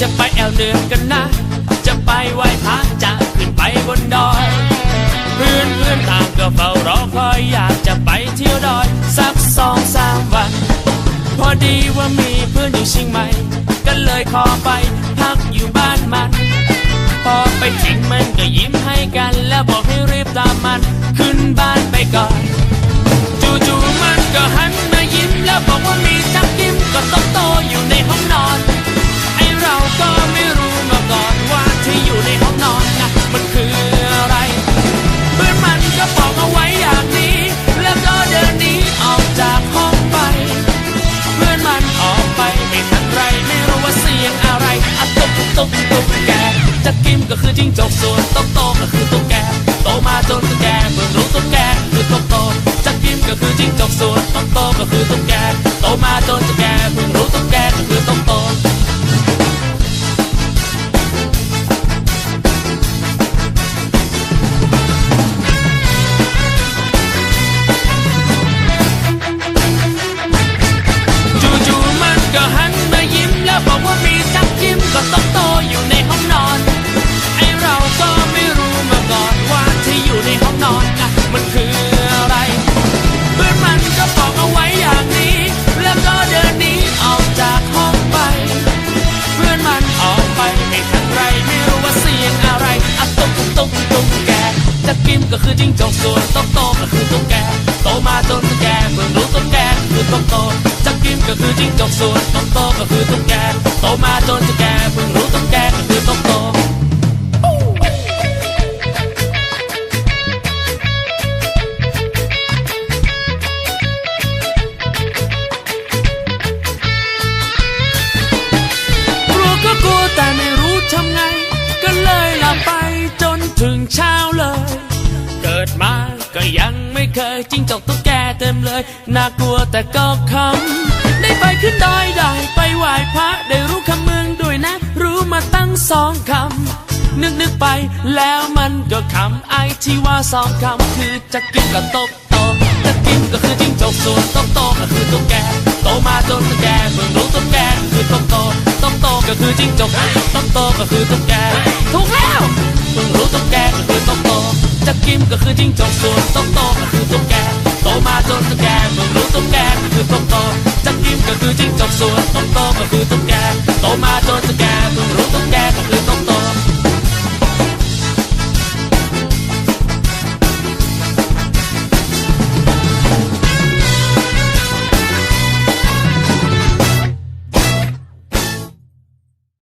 จะไปแอวเหนือกันนะ จะไปไหว้พระจะขึ้นไปบนดอย เพื่อนเพื่อนต่างก็เฝ้ารอคอยอยากจะไปเที่ยวดอยสักสองสามวัน พอดีว่ามีเพื่อนอยู่เชียงใหม่ก็เลยขอไปพักอยู่บ้านมัน พอไปถึงมันก็ยิ้มให้กัน แล้วบอกให้รีบตามมัน ขึ้นบ้านไปก่อน ตุกตุกแกจะกิมก็คือจิ้งจกส่วนโตโตก็คือตุ๊กแกโตมาจนตุ๊กแกเพิ่งรู้ตุ๊กแกคือโตโตจะกิมก็คือจิ้งจกส่วนโตโตก็คือตุ๊กแกโตมาจนตุ๊กแกเพิ่งรู้ตุ๊กแก ก็คือจิ้งจกส่วนโตโตก็คือตุ๊กแกโตมาจนตุ๊กแกเพิ่งรู้ตุ๊กแกคือโตโตจะกิมก็คือจิ้งจกส่วนโตโตก็คือตุ๊กแกโตมาจนตุ๊กแกเพิ่งรู้ตุ๊กแกก็คือโตโต จิ้งจกตุ๊กแกเต็มเลย น่ากลัวแต่ก็คำได้ไปขึ้นดอยได้ไปไหว้พระได้รู้คำเมืองด้วยนะ รู้มาตั้งสองคำ นึกนึกไปแล้วมันก็คำไอที่ว่าสองคำ คือจะกินกับตกโตจะกินก็คือจิ้งจกส่วนตกโตก็คือตุ๊กแกโตมาจนตุ๊กแกเพิ่งรู้ตุ๊กแกคือตกโตตกโตก็คือจิ้งจกตกโตก็คือตุ๊กแกถูกแล้วเพิ่งรู้ตุ๊กแกก็คือตกโต จะกิมก็คือจิ้งจกส่วนตกโตก็คือตุ๊กแกโตมาจนตุ๊กแกเพิ่งรู้ตุ๊กแกก็คือตกโตจะกิมก็คือจิ้งจกส่วนตกโตก็คือตุ๊กแกโตมาจนตุ๊กแกเพิ่งรู้ตุ๊กแกก็คือ